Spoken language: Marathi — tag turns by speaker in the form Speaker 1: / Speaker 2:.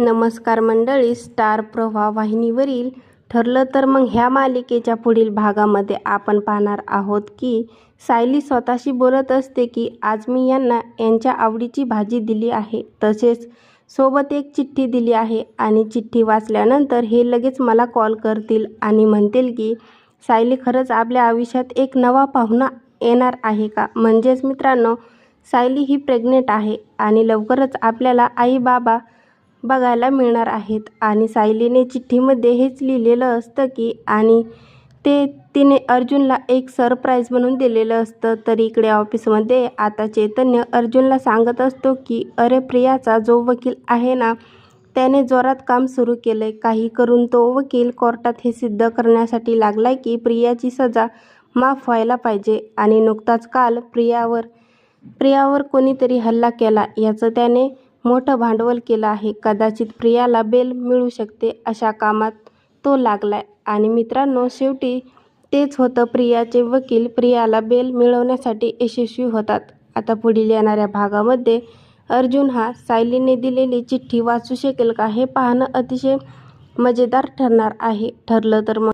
Speaker 1: नमस्कार मंडळी स्टार प्रवाह वाहिनीवरील ठरलं तर मग ह्या मालिकेच्या पुढील भागामध्ये आपण पाहणार आहोत की सायली स्वतःशी बोलत असते की आज मी यांना यांच्या आवडीची भाजी दिली आहे. तसेच सोबत एक चिठ्ठी दिली आहे आणि चिठ्ठी वाचल्यानंतर हे लगेच मला कॉल करतील आणि म्हणतील की सायली खरंच आपल्या आयुष्यात एक नवा पाहुणा येणार आहे का? म्हणजेच मित्रांनो सायली ही प्रेग्नेंट आहे आणि लवकरच आपल्याला आई बाबा बघायला मिळणार आहेत. आणि सायलीने चिठ्ठीमध्ये हेच लिहिलेलं असतं की आणि ते तिने अर्जुनला एक सरप्राईज म्हणून दिलेलं असतं. तर इकडे ऑफिसमध्ये आता चैतन्य अर्जुनला सांगत असतो की अरे प्रियाचा जो वकील आहे ना त्याने जोरात काम सुरू केलं आहे काही करून तो वकील कोर्टात हे सिद्ध करण्यासाठी लागलाय की प्रियाची सजा माफ व्हायला पाहिजे. आणि नुकताच काल प्रियावर प्रियावर कोणीतरी हल्ला केला. याचं त्याने मोठं भांडवल केलं आहे. कदाचित प्रियाला बेल मिळू शकते अशा कामात तो लागलाय. आणि मित्रांनो शेवटी तेच होतं. प्रियाचे वकील प्रियाला बेल मिळवण्यासाठी यशस्वी होतात. आता पुढील येणाऱ्या भागामध्ये अर्जुन हा सायलीने दिलेली चिठ्ठी वाचू शकेल का हे पाहणं अतिशय मजेदार ठरणार आहे. ठरलं तर मग